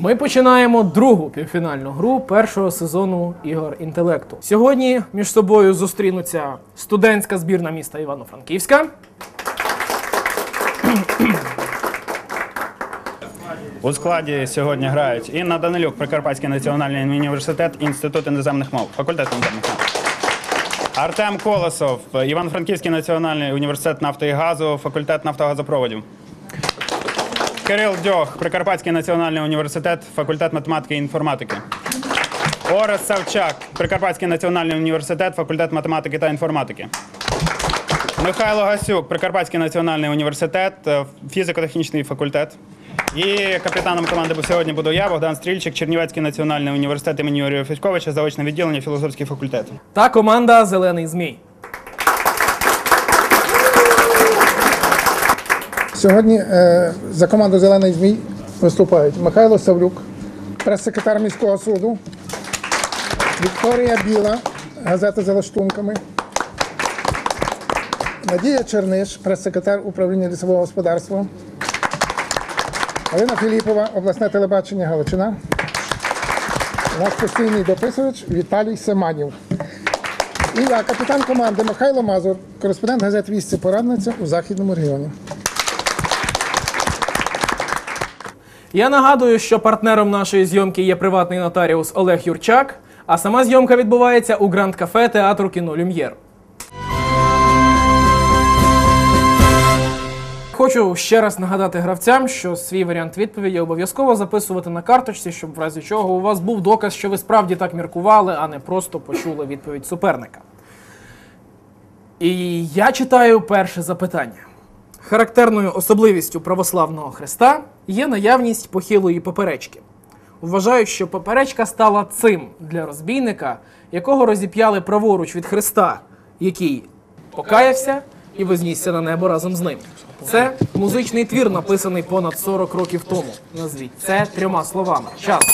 Ми починаємо другу півфінальну гру першого сезону ігор інтелекту. Сьогодні між собою зустрінуться студентська збірна міста Івано-Франківська У складі сьогодні грають Інна Данилюк, Прикарпатський національний університет, Інститут іноземних мов, факультет іноземних мов. Артем Колосов, Івано-Франківський національний університет нафти і газу, факультет нафтогазопроводів. Кирил Дьох, Прикарпатський національний університет, факультет математики і інформатики. Орес Савчак, Прикарпатський національний університет, факультет математики та інформатики. Михайло Гасюк, Прикарпатський національний університет, е, фізико-технічний факультет. І капітаном команди сьогодні буду я, Богдан Стрільчик, Чернівецький національний університет імені Юрія Федьковича, заочне відділення філософський факультет. та команда Зелений Змій. Сьогодні е, за команду Зелений Змій виступають Михайло Савлюк, прес-секретар міського суду, Вікторія Біла, газета за лаштунками, Надія Черниш, прес-секретар управління лісового господарства, Галина Філіпова, обласне телебачення Галичина, наш постійний дописувач Віталій Семанів. І я, капітан команди Михайло Мазур, кореспондент газет «Вісці Порадниця у Західному регіоні. Я нагадую, що партнером нашої зйомки є приватний нотаріус Олег Юрчак, а сама зйомка відбувається у Гранд Кафе театру кіно Люм'єр. Хочу ще раз нагадати гравцям, що свій варіант відповіді обов'язково записувати на карточці, щоб в разі чого у вас був доказ, що ви справді так міркували, а не просто почули відповідь суперника. І я читаю перше запитання. Характерною особливістю православного хреста є наявність похилої поперечки. Вважають, що поперечка стала цим для розбійника, якого розіп'яли праворуч від хреста, який покаявся і вознісся на небо разом з ним. Це музичний твір, написаний понад 40 років тому. Назвіть це трьома словами. Час.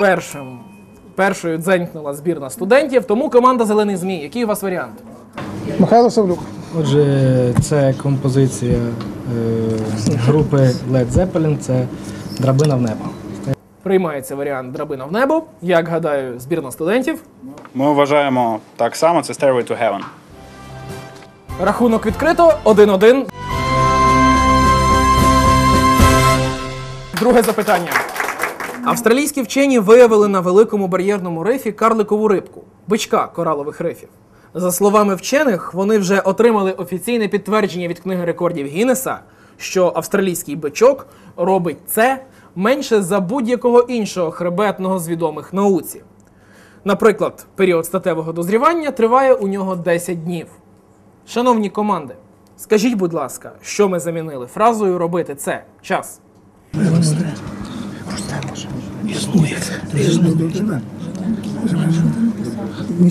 Першим, першою дзенькнула збірна студентів, тому команда Зелений Змій. Який у вас варіант? Михайло Савлюк. Отже, це композиція е, групи Led Zeppelin, це драбина в небо. Приймається варіант драбина в небо. Як гадаю, збірна студентів. Ми вважаємо так само, це Stairway to Heaven. Рахунок відкрито 1-1. Друге запитання. Австралійські вчені виявили на великому бар'єрному рифі карликову рибку бичка коралових рифів. За словами вчених, вони вже отримали офіційне підтвердження від книги рекордів Гіннеса, що австралійський бичок робить це менше за будь-якого іншого хребетного з відомих науці. Наприклад, період статевого дозрівання триває у нього 10 днів. Шановні команди, скажіть, будь ласка, що ми замінили фразою робити це час.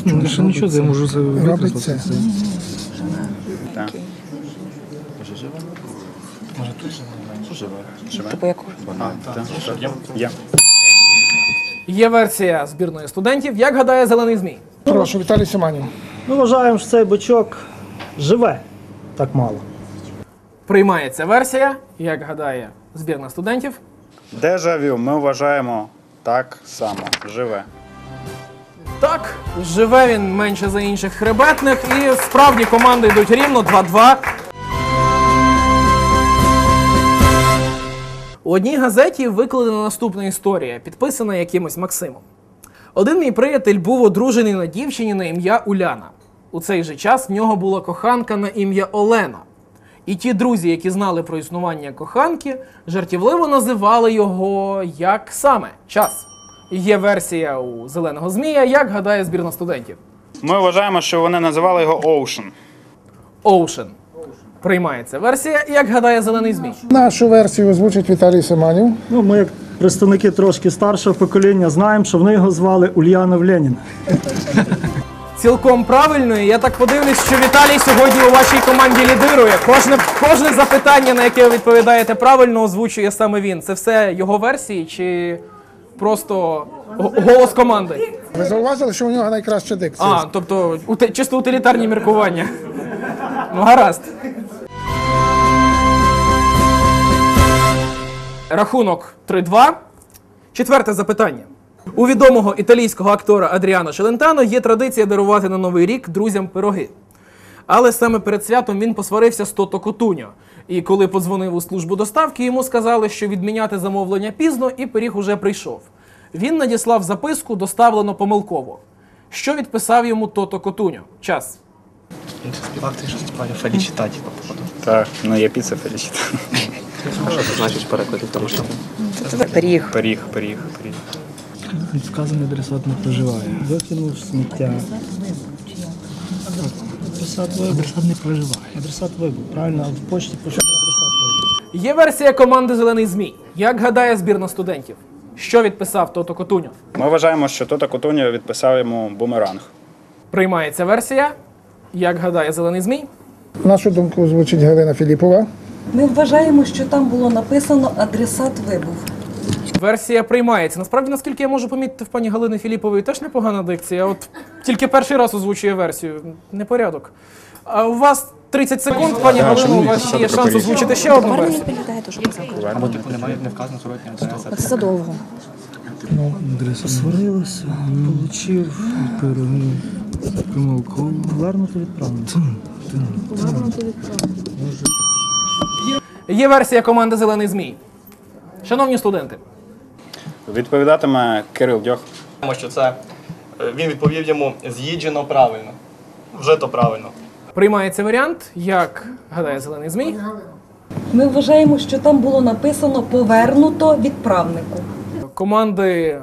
Ну, що нічого, я можу за- Робить це. Так. А, так, так. Є. Є версія збірної студентів. Як гадає зелений змій? Прошу, Віталій Семанів. Ми вважаємо, що цей бичок живе так мало. Приймається версія. Як гадає збірна студентів? Дежавю ми вважаємо так само. Живе. Так, живе він менше за інших хребетних, і справді команди йдуть рівно 2-2. У одній газеті викладена наступна історія, підписана якимось Максимом. Один мій приятель був одружений на дівчині на ім'я Уляна. У цей же час в нього була коханка на ім'я Олена. І ті друзі, які знали про існування коханки, жартівливо називали його як саме час. Є версія у зеленого змія, як гадає збірна студентів. Ми вважаємо, що вони називали його Ocean. Ocean. Приймається версія, як гадає зелений змій. Нашу версію озвучить Віталій Семанів. Ну, ми, як представники трошки старшого покоління, знаємо, що вони його звали Ульянов Ленін. Цілком правильно, і я так подивлюсь, що Віталій сьогодні у вашій команді лідирує. Кожне, кожне запитання, на яке ви відповідаєте правильно, озвучує саме він. Це все його версії чи просто голос команди? Ви зауважили, що у нього найкраща дикція? А, тобто ути- чисто утилітарні міркування. Ну, гаразд. Рахунок 3-2. Четверте запитання. У відомого італійського актора Адріано Челентано є традиція дарувати на Новий рік друзям пироги. Але саме перед святом він посварився з Тото Котуньо. І коли подзвонив у службу доставки, йому сказали, що відміняти замовлення пізно і пиріг уже прийшов. Він надіслав записку, доставлено помилково. Що відписав йому Тото Котуньо? Час. Він ще співав ти щось співає фелічитаті, походу. Так, ну є піца фелічіта. Що це значить в перекладі, тому що Пиріг. Пиріг, пиріг, пиріг. Вказаний адресат не проживає. Викинув сміття. Адресат вибув. Адресат не проживає. Адресат вибув. Правильно, а в почті пише адресат вибув. Є версія команди Зелений Змій. Як гадає збірна студентів? Що відписав Тото Котуньо? Ми вважаємо, що Тота Котуньо відписав йому бумеранг. Приймається версія. Як гадає Зелений Змій? Нашу думку озвучить Галина Філіпова. Ми вважаємо, що там було написано адресат вибув. Версія приймається. Насправді, наскільки я можу помітити в пані Галини Філіпової, теж непогана дикція. От тільки перший раз озвучує версію. Непорядок. А у вас 30 секунд, пані Галино, у вас ще є шанс озвучити ще одну Тепер мені версію. відповідає те, що писав. або типу немає не вказано зворотня адреса. Це задовго. Адреса сварилася, получив пироги помилково. Вернути відправлено. Є версія команди Зелений Змій. Шановні студенти, Відповідатиме Кирил Дьох. Тому що це е, він відповів йому з'їджено правильно. Вже то правильно. приймається варіант, як гадає Зелений Змій. Ми вважаємо, що там було написано повернуто відправнику. Команди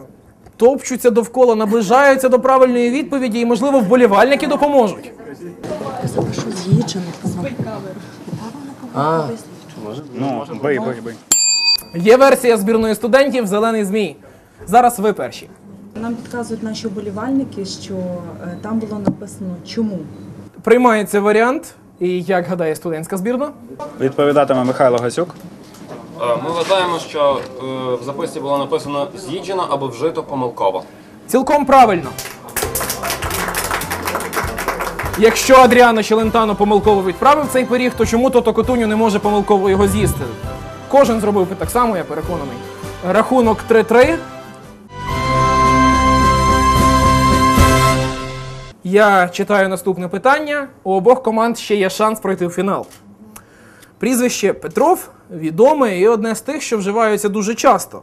топчуться довкола, наближаються до правильної відповіді, і, можливо, вболівальники допоможуть. Що з'їджено? Ну, бий, бий, бий. Є версія збірної студентів Зелений Змій. Зараз ви перші. Нам підказують наші вболівальники, що е, там було написано чому. Приймається варіант. І як гадає студентська збірна? Відповідатиме Михайло Гасюк. Е, Ми вважаємо, що е, в записці було написано з'їджено або вжито помилково. Цілком правильно. Якщо Адріано Челентано помилково відправив цей пиріг, то чому Тото Котуню не може помилково його з'їсти? Кожен зробив би так само, я переконаний. Рахунок 3-3. Я читаю наступне питання. У обох команд ще є шанс пройти в фінал. Прізвище Петров відоме і одне з тих, що вживаються дуже часто.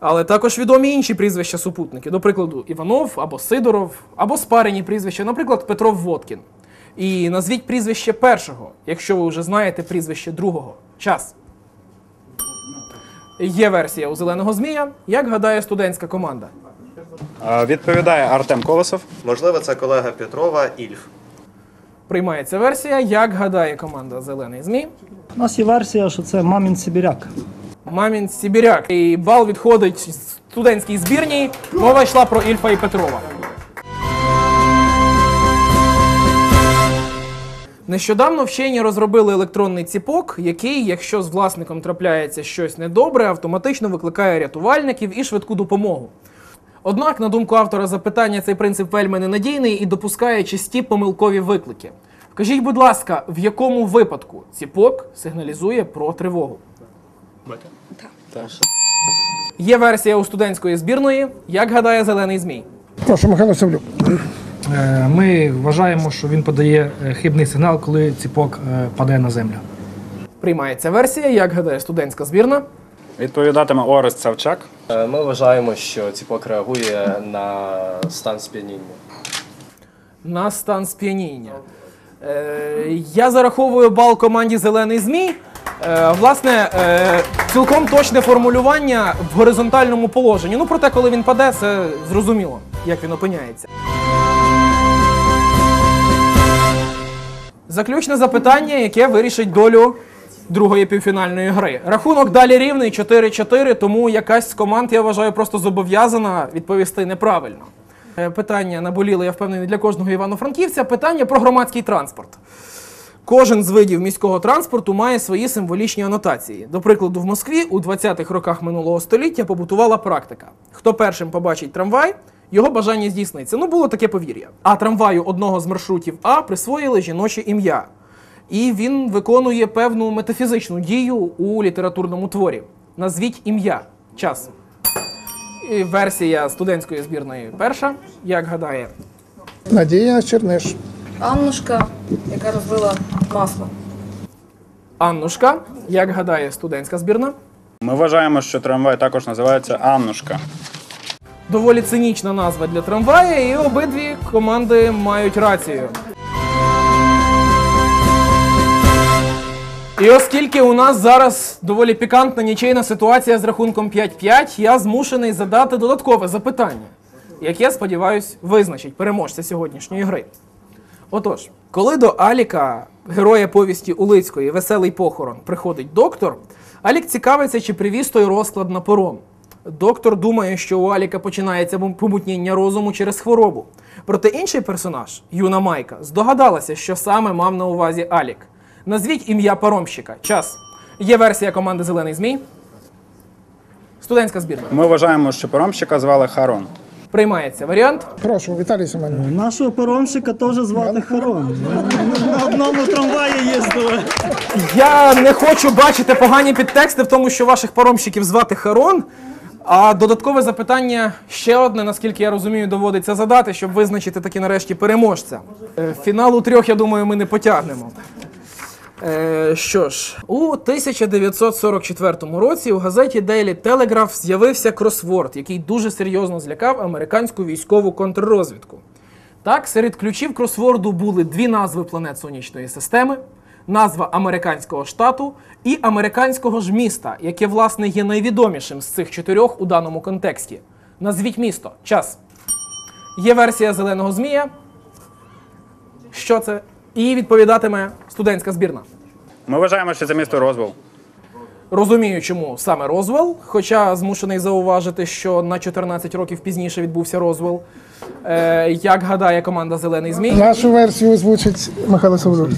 Але також відомі інші прізвища супутники, до прикладу, Іванов або Сидоров, або спарені прізвища, наприклад, Петров Водкін. І назвіть прізвище першого, якщо ви вже знаєте прізвище другого. Час. Є версія у зеленого змія. Як гадає студентська команда? Відповідає Артем Колосов. Можливо, це колега Петрова Ільф. Приймається версія. Як гадає команда Зелений Змій? У нас є версія, що це мамін Сибіряк. Мамін Сібіряк. І бал відходить студентській збірній. Мова йшла про Ільфа і Петрова. Нещодавно вчені розробили електронний ціпок, який, якщо з власником трапляється щось недобре, автоматично викликає рятувальників і швидку допомогу. Однак, на думку автора запитання, цей принцип вельми ненадійний і допускає часті помилкові виклики. Вкажіть, будь ласка, в якому випадку ціпок сигналізує про тривогу? Є версія у студентської збірної. Як гадає зелений змій? Прошу, Михайло Савлюк. Е, Ми вважаємо, що він подає е, хибний сигнал, коли ціпок е, падає на землю. Приймається версія. Як гадає студентська збірна? Відповідатиме Орест Савчак. Ми вважаємо, що ціпок реагує на стан сп'яніння. На стан сп'яніння. Я зараховую бал команді Зелений Змій. Власне, цілком точне формулювання в горизонтальному положенні. Ну, проте, коли він паде, це зрозуміло, як він опиняється. Заключне запитання, яке вирішить долю другої півфінальної гри. Рахунок далі рівний 4-4, тому якась з команд, я вважаю, просто зобов'язана відповісти неправильно. Е, Питання наболіло, я впевнений, для кожного івано-франківця. Питання про громадський транспорт. Кожен з видів міського транспорту має свої символічні анотації. До прикладу, в Москві у 20-х роках минулого століття побутувала практика. Хто першим побачить трамвай, його бажання здійсниться. Ну, було таке повір'я. А трамваю одного з маршрутів А присвоїли жіноче ім'я. І він виконує певну метафізичну дію у літературному творі. Назвіть ім'я. Час. І версія студентської збірної перша. Як гадає Надія Черниш. Аннушка, яка розлила масло. Аннушка, як гадає студентська збірна. Ми вважаємо, що трамвай також називається Аннушка. Доволі цинічна назва для трамвая, і обидві команди мають рацію. І оскільки у нас зараз доволі пікантна нічийна ситуація з рахунком 5-5, я змушений задати додаткове запитання, яке, сподіваюсь, визначить переможця сьогоднішньої гри. Отож, коли до Аліка, героя повісті Улицької, веселий похорон, приходить доктор, Алік цікавиться, чи привіз той розклад на пором. Доктор думає, що у Аліка починається помутніння розуму через хворобу. Проте інший персонаж, юна Майка, здогадалася, що саме мав на увазі Алік. Назвіть ім'я паромщика. Час. Є версія команди Зелений Змій. Студентська збірна. Ми вважаємо, що паромщика звали Харон. Приймається варіант. Прошу, Віталій Семенів. Нашого паромщика теж звати Харон. На одному трамваї їздили. Я не хочу бачити погані підтексти в тому, що ваших паромщиків звати Харон. А додаткове запитання ще одне, наскільки я розумію, доводиться задати, щоб визначити таки нарешті переможця. Е, Фінал у трьох, я думаю, ми не потягнемо. Е, що ж, у 1944 році у газеті Daily Telegraph з'явився кросворд, який дуже серйозно злякав американську військову контррозвідку. Так, серед ключів кросворду були дві назви планет сонячної системи, назва американського штату і американського ж міста, яке, власне, є найвідомішим з цих чотирьох у даному контексті. Назвіть місто. Час. Є версія зеленого змія. Що це? І відповідатиме студентська збірна. Ми вважаємо, що це місто Розвел. Розумію, чому саме Розвел, хоча змушений зауважити, що на 14 років пізніше відбувся Розвел. Е, як гадає команда Зелений Змій? Нашу версію озвучить Михайло Савзур.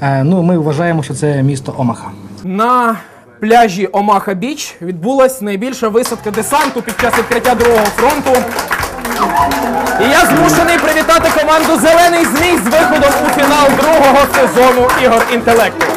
Е, ну, ми вважаємо, що це місто Омаха. На пляжі Омаха Біч відбулась найбільша висадка десанту під час відкриття Другого фронту. І я змушений привітати команду Зелений Змій з виходом у фінал другого сезону ігор інтелекту.